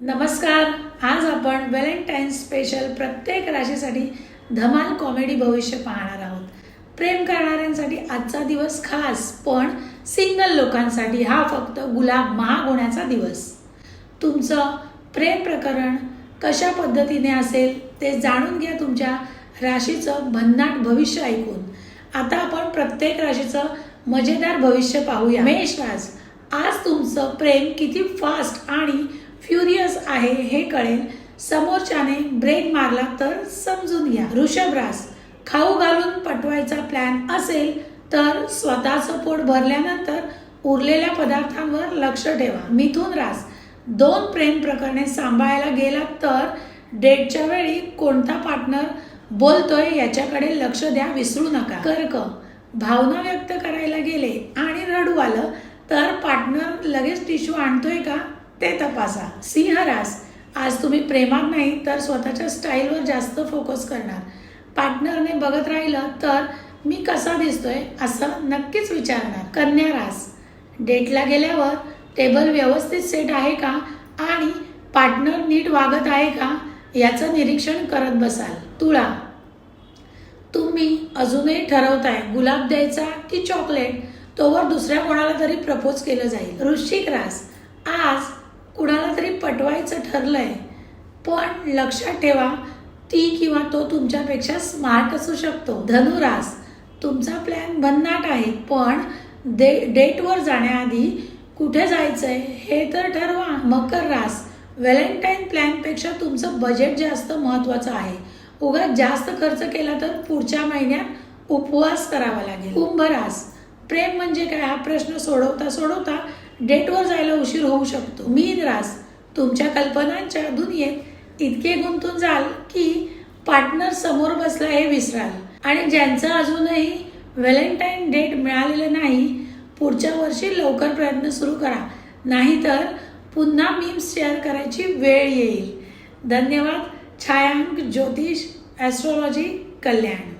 नमस्कार आज आपण व्हॅलेंटाईन स्पेशल प्रत्येक राशीसाठी धमाल कॉमेडी भविष्य पाहणार आहोत. प्रेम करणाऱ्यांसाठी आजचा दिवस खास पण सिंगल लोकांसाठी हा फक्त गुलाब महाग होण्याचा दिवस. तुमचं प्रेम प्रकरण कशा पद्धतीने असेल ते जाणून घ्या तुमच्या राशीचं भन्नाट भविष्य ऐकून. आता आपण प्रत्येक राशीचं मजेदार भविष्य पाहूया. मेष राज आज तुमचं प्रेम किती फास्ट आणि फ्युरियस आहे हे कळेल. समोरच्याने ब्रेक मारला तर समजून घ्या. वृषभ रास खाऊ घालून पटवायचा प्लॅन असेल तर स्वतःचं पोट भरल्यानंतर उरलेल्या पदार्थांवर लक्ष ठेवा. मिथुन रास दोन प्रेम प्रकरणे सांभाळायला गेलात तर डेटच्या वेळी कोणता पार्टनर बोलतोय याच्याकडे लक्ष द्या विसरू नका. कर्क भावना व्यक्त करायला गेले आणि रडू आलं तर पार्टनर लगेच टिश्यू आणतोय का? ते तपासा. सिंहरास आज तुम्ही प्रेमात नाही तर स्वतःच्या स्टाईलवर जास्त फोकस करणार. पार्टनरने बघत राहिलं तर मी कसा दिसतोय असं नक्कीच विचारणार. कन्या रास डेटला गेल्यावर टेबल व्यवस्थित सेट आहे का? आणि पार्टनर नीट वागत आहे का? याचं निरीक्षण करत बसाल. तुळा तुम्ही अजूनही ठरवताय गुलाब द्यायचा की चॉकलेट तोवर दुसऱ्या कोणाला तरी प्रपोज केलं जाईल. वृश्चिक रास कुणाला पटवायचं ठरलंय. पण लक्षात ठेवा ती किंवा तो तुमच्यापेक्षा स्मार्ट असू शकतो. धनुरास तुमचा प्लॅन भन्नाट आहे. पण दे डेटवर जाण्याआधी कुठे जायचंय हे तर ठरवा. मकर रास व्हॅलेंटाईन प्लॅनपेक्षा तुमचं बजेट जास्त महत्त्वाचं आहे. उगा जास्त खर्च केला तर पुढच्या महिन्यात उपवास करावा लागेल. कुंभरास प्रेम म्हणजे काय? हा प्रश्न सोडवता सोडवता डेटवर जायला उशीर होऊ शकतो. मीन रास तुमच्या कल्पनांच्या दुनियेत इतके गुंतून जाल की पार्टनर समोर बसला हे विसराल. आणि ज्यांचं अजूनही व्हॅलेंटाईन डेट मिळालेलं नाही पुढच्या वर्षी लवकर प्रयत्न सुरू करा. नाहीतर पुन्हा मीम्स शेअर करायची वेळ येईल. धन्यवाद. छायांक ज्योतिष ॲस्ट्रॉलॉजी कल्याण.